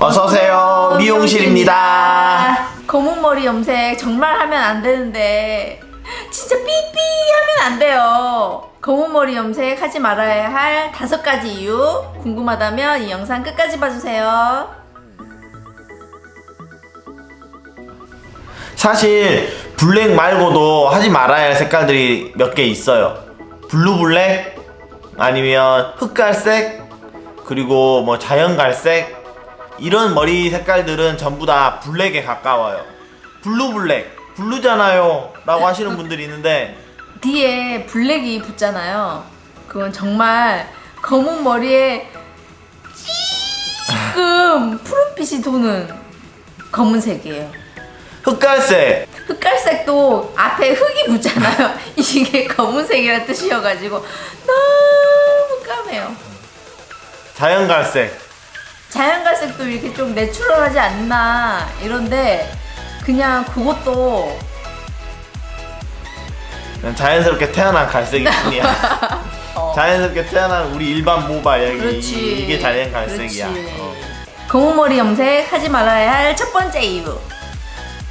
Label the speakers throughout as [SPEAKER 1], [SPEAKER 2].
[SPEAKER 1] 어서오세요. 미용실입니다.
[SPEAKER 2] 검은 머리 염색 정말 하면 안 되는데 진짜 삐삐 하면 안 돼요. 검은 머리 염색 하지 말아야 할 다섯 가지 이유 궁금하다면 이 영상 끝까지 봐주세요.
[SPEAKER 1] 사실 블랙 말고도 하지 말아야 할 색깔들이 몇 개 있어요. 블루 블랙 아니면 흑갈색 그리고 뭐 자연 갈색 이런 머리 색깔들은 전부 다 블랙에 가까워요. 블루 블랙 블루잖아요 라고 하시는 분들이 있는데
[SPEAKER 2] 뒤에 블랙이 붙잖아요. 그건 정말 검은 머리에 찌끔 푸른빛이 도는 검은색이에요.
[SPEAKER 1] 흑갈색
[SPEAKER 2] 흑갈색도 앞에 흑이 붙잖아요. 이게 검은색이라는 뜻이어가지고 너무 까매요.
[SPEAKER 1] 자연갈색
[SPEAKER 2] 자연갈색도 이렇게 좀 내추럴하지 않나 이런데 그냥 그것도
[SPEAKER 1] 그냥 자연스럽게 태어난 갈색이 뿐이야.
[SPEAKER 2] 어,
[SPEAKER 1] 자연스럽게 태어난 우리 일반 모발 여기
[SPEAKER 2] 그렇지.
[SPEAKER 1] 이게 자연 갈색이야.
[SPEAKER 2] 그렇지.
[SPEAKER 1] 어.
[SPEAKER 2] 검은 머리 염색 하지 말아야 할 첫 번째 이유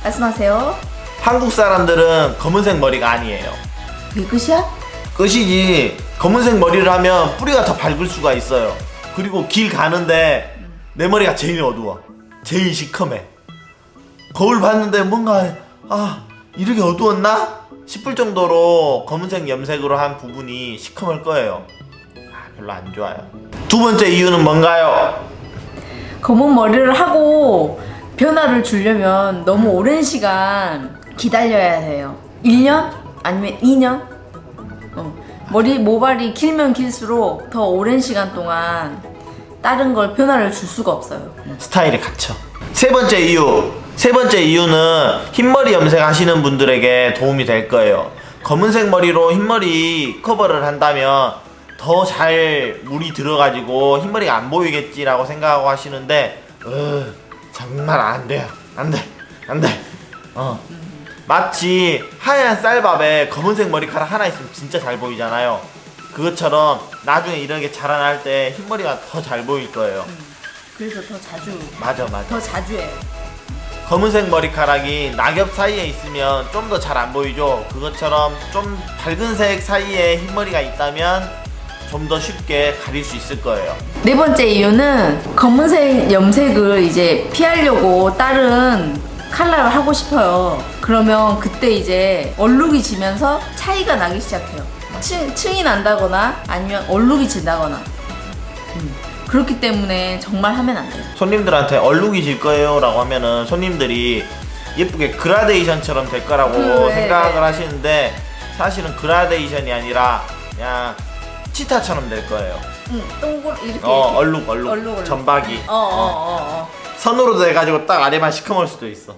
[SPEAKER 2] 말씀하세요.
[SPEAKER 1] 한국 사람들은 검은색 머리가 아니에요.
[SPEAKER 2] 그게 끝이야?
[SPEAKER 1] 끝이지. 검은색 머리를 하면 뿌리가 더 밝을 수가 있어요. 그리고 길 가는데 내 머리가 제일 어두워. 제일 시커매. 거울 봤는데 뭔가 아 이렇게 어두웠나 싶을 정도로 검은색 염색으로 한 부분이 시커멀 거예요. 아, 별로 안 좋아요. 두 번째 이유는 뭔가요?
[SPEAKER 2] 검은 머리를 하고 변화를 주려면 너무 오랜 시간 기다려야 해요. 1년? 아니면 2년? 어. 머리 모발이 길면 길수록 더 오랜 시간 동안 다른 걸 변화를 줄 수가 없어요.
[SPEAKER 1] 스타일에 갇혀. 세 번째 이유. 세 번째 이유는 흰머리 염색 하시는 분들에게 도움이 될 거예요. 검은색 머리로 흰머리 커버를 한다면 더 잘 물이 들어가지고 흰머리가 안 보이겠지라고 생각하고 하시는데, 으, 정말 안 돼요. 안 돼. 안 돼. 어. 마치 하얀 쌀밥에 검은색 머리카락 하나 있으면 진짜 잘 보이잖아요. 그것처럼 나중에 이렇게 자라날 때 흰머리가 더 잘 보일 거예요.
[SPEAKER 2] 그래서 더 자주,
[SPEAKER 1] 맞아, 맞아.
[SPEAKER 2] 더 자주 해요.
[SPEAKER 1] 검은색 머리카락이 낙엽 사이에 있으면 좀 더 잘 안 보이죠. 그것처럼 좀 밝은 색 사이에 흰머리가 있다면 좀 더 쉽게 가릴 수 있을 거예요.
[SPEAKER 2] 네 번째 이유는 검은색 염색을 이제 피하려고 다른 컬러를 하고 싶어요. 그러면 그때 이제 얼룩이 지면서 차이가 나기 시작해요. 층, 층이 난다거나 아니면 얼룩이 진다거나. 음, 그렇기 때문에 정말 하면 안 돼요.
[SPEAKER 1] 손님들한테 얼룩이 질 거예요 라고 하면은 손님들이 예쁘게 그라데이션처럼 될 거라고
[SPEAKER 2] 그래,
[SPEAKER 1] 생각을
[SPEAKER 2] 네.
[SPEAKER 1] 하시는데 사실은 그라데이션이 아니라 그냥 치타처럼 될 거예요.
[SPEAKER 2] 응, 동글 이렇게.
[SPEAKER 1] 어,
[SPEAKER 2] 이렇게.
[SPEAKER 1] 얼룩, 얼룩.
[SPEAKER 2] 얼룩, 얼룩.
[SPEAKER 1] 전박이.
[SPEAKER 2] 어, 어, 어, 어.
[SPEAKER 1] 선으로 돼가지고 딱 아래만 시커멀 수도 있어.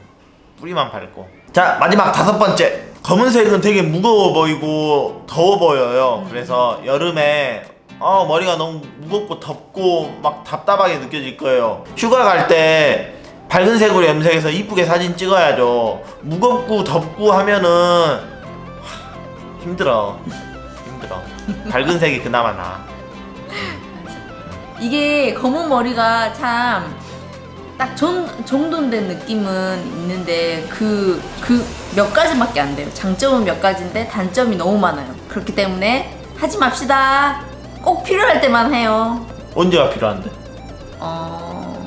[SPEAKER 1] 뿌리만 밟고. 자 마지막 다섯 번째. 검은색은 되게 무거워 보이고 더워 보여요. 그래서 여름에 어 머리가 너무 무겁고 덥고 막 답답하게 느껴질 거예요. 휴가 갈 때 밝은 색으로 염색해서 이쁘게 사진 찍어야죠. 무겁고 덥고 하면은 하, 힘들어. 힘들어. 밝은 색이 그나마 나.
[SPEAKER 2] 이게 검은 머리가 참 딱 정돈된 느낌은 있는데 그 그 몇 가지밖에 안 돼요. 장점은 몇 가지인데 단점이 너무 많아요. 그렇기 때문에 하지 맙시다. 꼭 필요할 때만 해요.
[SPEAKER 1] 언제가 필요한데?
[SPEAKER 2] 어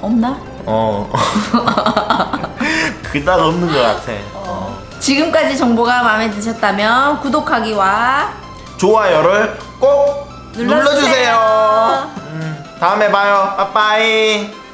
[SPEAKER 2] 없나?
[SPEAKER 1] 어. 그닥 없는 것 같아. 어.
[SPEAKER 2] 지금까지 정보가 마음에 드셨다면 구독하기와
[SPEAKER 1] 좋아요를 꼭
[SPEAKER 2] 눌러주세요.
[SPEAKER 1] 눌러주세요. 음, 다음에 봐요. 빠빠이.